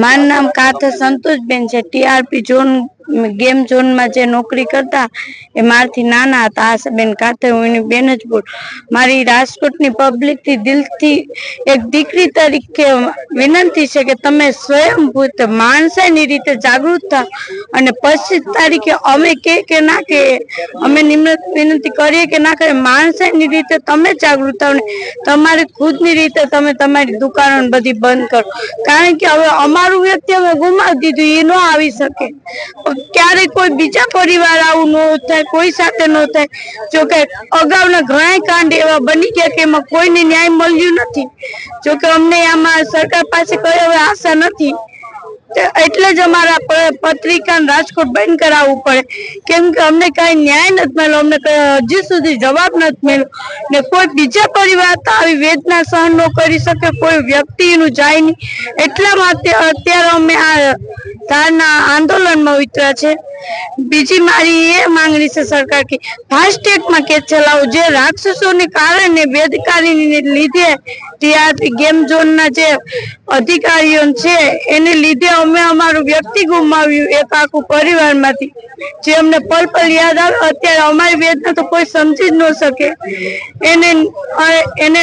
મારું નામ કાથે સંતોષબેન છે. ટીઆરપી ઝોન ગેમ ઝોનમાં જે નોકરી કરતા, એ મારથી નાના હતા. આશાબેન કાથે હું એની બેન જ બોલ. મારી રાજકોટની પબ્લિકથી દિલથી એક દીકરી તરીકે વિનંતી છે કે તમે સ્વયંભૂત માણસાઈની રીતે જાગૃત થાવ અને પચીસ તારીખે અમે કે કે ના કે, અમે નિમ્રત વિનંતી કરીએ કે ના કરીએ, માણસાઈની રીતે તમે જાગૃત થાવ ને તમારી ખુદની રીતે તમે તમારી દુકાનો બધી બંધ કરો. કારણ કે હવે અમારું વ્યક્તિ અમે ગુમાવી દીધું, એ ન આવી શકે. ક્યારે કોઈ બીજા પરિવાર આવું ન થાય, કોઈ સાથે ન થાય. જોકે અગાઉના ઘણા કાંડ એવા બની ગયા કે એમાં કોઈને ન્યાય મળ્યું નથી. જોકે અમને આમાં સરકાર પાસે કઈ હવે આશા નથી. એટલે જ અમારા પત્રિકા રાજકોટ બંધ કરાવવું પડે. કેમ કે અમને કઈ ન્યાય નથી મળ્યો, અમને હજી સુધી જવાબ નથી મળ્યો. ને કોઈ બીજા પરિવાર તો આવી વેદના સહન ન કરી શકે, કોઈ વ્યક્તિનું જાય નહીં. એટલા માટે અત્યારે અમે આ ધારના આંદોલનમાં ઉતર્યા છે. બીજી મારી એ માંગણી છે સરકાર કે ફાસ્ટેગમાં કેસ ચલાવો જે રાક્ષસોને કારણે બેદકારીને લીધે ટીઆરપી ગેમ ઝોનના જે અધિકારીઓ છે, એને લીધે અમે અમારું વ્યક્તિ ગુમાવ્યું એક આખું પરિવારમાંથી. જે અમને પલ પલ યાદ આવે, અત્યારે અમારી વેદના તો કોઈ સમજી જ ન શકે. એને એને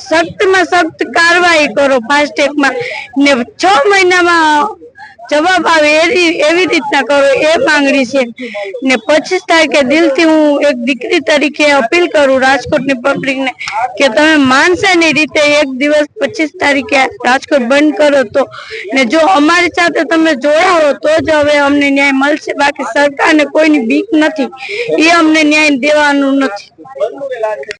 સખ્તમાં સખ્ત કાર્યવાહી કરો ફાસ્ટેગમાં ને છ મહિનામાં જવાબ આવે એવી એવી રીતના કરો, એ માંગણી છે. ને પચીસ તારીખે દિલથી હું એક દીકરી તરીકે અપીલ કરું રાજકોટની પબ્લિકને કે તમે માનસાની રીતે એક દિવસ પચીસ તારીખે રાજકોટ બંધ કરો તો. ને જો અમારી સાથે તમે જોડાઓ તો જ હવે અમને ન્યાય મળશે. બાકી સરકારને કોઈની બીક નથી. એ અમને ન્યાય દેવાનું નથી.